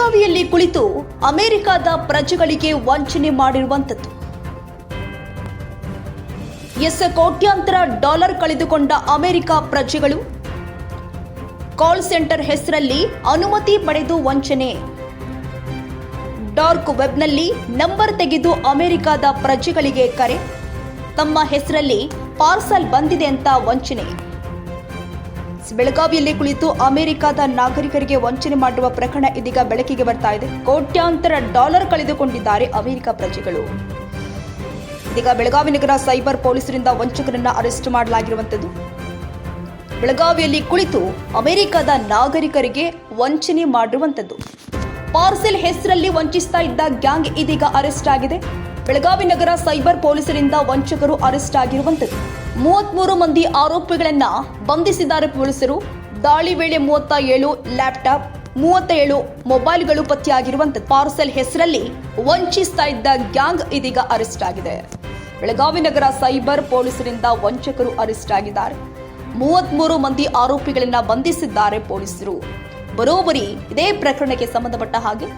ಬೆಳಗಾವಿಯಲ್ಲಿ ಕುಳಿತು ಅಮೆರಿಕದ ಪ್ರಜೆಗಳಿಗೆ ವಂಚನೆ ಮಾಡಿರುವಂಥದ್ದು. ಎಸ್ ಕೋಟ್ಯಾಂತರ ಡಾಲರ್ ಕಳೆದುಕೊಂಡ ಅಮೆರಿಕ ಪ್ರಜೆಗಳು ಕಾಲ್ ಸೆಂಟರ್ ಹೆಸರಲ್ಲಿ ಅನುಮತಿ ಪಡೆದು ವಂಚನೆ. ಡಾರ್ಕ್ ವೆಬ್ನಲ್ಲಿ ನಂಬರ್ ತೆಗೆದು ಅಮೆರಿಕದ ಪ್ರಜೆಗಳಿಗೆ ಕರೆ. ತಮ್ಮ ಹೆಸರಲ್ಲಿ ಪಾರ್ಸಲ್ ಬಂದಿದೆ ಅಂತ ವಂಚನೆ. ಬೆಳಗಾವಿಯಲ್ಲಿ ಕುಳಿತು ಅಮೆರಿಕದ ನಾಗರಿಕರಿಗೆ ವಂಚನೆ ಮಾಡುವ ಪ್ರಕರಣ ಇದೀಗ ಬೆಳಕಿಗೆ ಬರ್ತಾ ಇದೆ. ಕೋಟ್ಯಾಂತರ ಡಾಲರ್ ಕಳೆದುಕೊಂಡಿದ್ದಾರೆ ಅಮೆರಿಕ ಪ್ರಜೆಗಳು. ಇದೀಗ ಬೆಳಗಾವಿ ನಗರ ಸೈಬರ್ ಪೊಲೀಸರಿಂದ ವಂಚಕರನ್ನ ಅರೆಸ್ಟ್ ಮಾಡಲಾಗಿರುವಂಥದ್ದು. ಬೆಳಗಾವಿಯಲ್ಲಿ ಕುಳಿತು ಅಮೆರಿಕದ ನಾಗರಿಕರಿಗೆ ವಂಚನೆ ಮಾಡಿರುವಂಥದ್ದು. ಪಾರ್ಸೆಲ್ ಹೆಸರಲ್ಲಿ ವಂಚಿಸ್ತಾ ಇದ್ದ ಗ್ಯಾಂಗ್ ಇದೀಗ ಅರೆಸ್ಟ್ ಆಗಿದೆ. ಬೆಳಗಾವಿ ನಗರ ಸೈಬರ್ ಪೊಲೀಸರಿಂದ ವಂಚಕರು ಅರೆಸ್ಟ್ ಆಗಿರುವಂಥದ್ದು ಮೂವತ್ಮೂರು ಮಂದಿ ಆರೋಪಿಗಳನ್ನ ಬಂಧಿಸಿದ್ದಾರೆ ಪೊಲೀಸರು. ದಾಳಿ ವೇಳೆ ಮೂವತ್ತ ಏಳು ಲ್ಯಾಪ್ಟಾಪ್ ಮೂವತ್ತ ಏಳು ಮೊಬೈಲ್ಗಳು ಪತ್ತೆಯಾಗಿರುವಂತೆ ಪಾರ್ಸೆಲ್ ಹೆಸರಲ್ಲಿ ವಂಚಿಸ್ತಾ ಇದ್ದ ಗ್ಯಾಂಗ್ ಇದೀಗ ಅರೆಸ್ಟ್ ಆಗಿದೆ. ಬೆಳಗಾವಿ ನಗರ ಸೈಬರ್ ಪೊಲೀಸರಿಂದ ವಂಚಕರು ಅರೆಸ್ಟ್ ಆಗಿದ್ದಾರೆ. ಮೂವತ್ಮೂರು ಮಂದಿ ಆರೋಪಿಗಳನ್ನ ಬಂಧಿಸಿದ್ದಾರೆ ಪೊಲೀಸರು. ಬರೋಬರಿ ಇದೇ ಪ್ರಕರಣಕ್ಕೆ ಸಂಬಂಧಪಟ್ಟ ಹಾಗೆ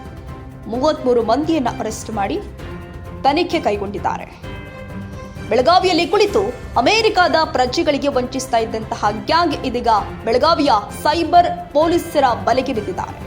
ಮೂವತ್ಮೂರು ಮಂದಿಯನ್ನ ಅರೆಸ್ಟ್ ಮಾಡಿ ತನಿಖೆ ಕೈಗೊಂಡಿದ್ದಾರೆ. ಬೆಳಗಾವಿಯಲ್ಲಿ ಕುಳಿತು ಅಮೆರಿಕದ ಪ್ರಜೆಗಳಿಗೆ ವಂಚಿಸ್ತಾ ಇದ್ದಂತಹ ಗ್ಯಾಂಗ್ ಇದೀಗ ಬೆಳಗಾವಿಯ ಸೈಬರ್ ಪೊಲೀಸರ ಬಲೆಗೆ ಬಿದ್ದಿದ್ದಾರೆ.